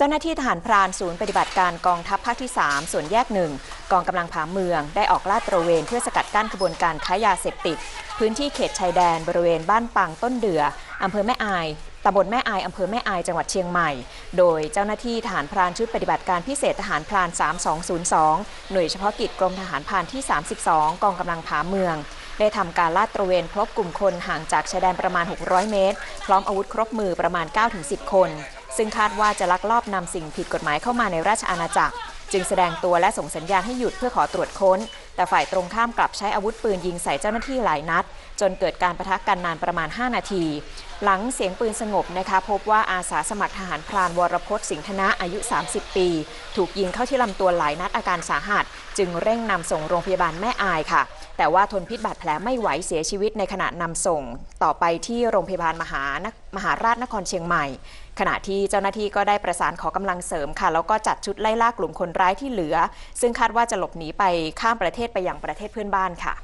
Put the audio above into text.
เจ้าหน้าที่ทหารพรานศูนย์ปฏิบัติการกองทัพภาคที่ 3 ส่วนแยกหนึ่งกองกำลังผาเมืองได้ออกลาดตระเวนเพื่อสกัดกั้นขบวนการค้ายาเสพติด พื้นที่เขตชายแดนบริเวณบ้านปังต้นเดืออำเภอแม่อายตำบลแม่อายอำเภอแม่อายจังหวัดเชียงใหม่ โดยเจ้าหน้าที่ทหารพรานชุดปฏิบัติการพิเศษทหารพราน 3202 หน่วยเฉพาะกิจกรมทหารพรานที่ 32 กองกำลังผาเมือง ได้ทำการลาดตระเวนพบกลุ่มคนห่างจากชายแดนประมาณ 600 เมตร พร้อมอาวุธครบมือประมาณ 9-10 คน ซึ่งคาดว่าจะลักลอบนำสิ่งผิดกฎหมายเข้ามาในราชอาณาจักร จึงแสดงตัวและส่งสัญญาณให้หยุดเพื่อขอตรวจค้น แต่ฝ่ายตรงข้ามกลับใช้อาวุธปืนยิงใส่เจ้าหน้าที่หลายนัด จนเกิดการประทะกันนานประมาณ 5 นาที หลังเสียงปืนสงบนะคะพบว่าอาสาสมัครทหารพรานวรพจน์สิงห์ธนะอายุ 30 ปี ถูกยิงเข้าที่ลำตัวหลายนัดอาการสาหัส จึงเร่งนำส่งโรงพยาบาลแม่อายค่ะ แต่ว่าทนพิษบาดแผลไม่ไหวเสียชีวิตในขณะนำส่ง ต่อไปที่โรงพยาบาลมหานมหาราชนครเชียงใหม่ ขณะที่เจ้าหน้าที่ก็ได้ประสานขอกำลังเสริมค่ะ แล้วก็จัดชุดไล่ล่ากลุ่มคนร้ายที่เหลือ ซึ่งคาดว่าจะหลบหนีไปข้ามประเทศไปยังประเทศเพื่อนบ้านค่ะ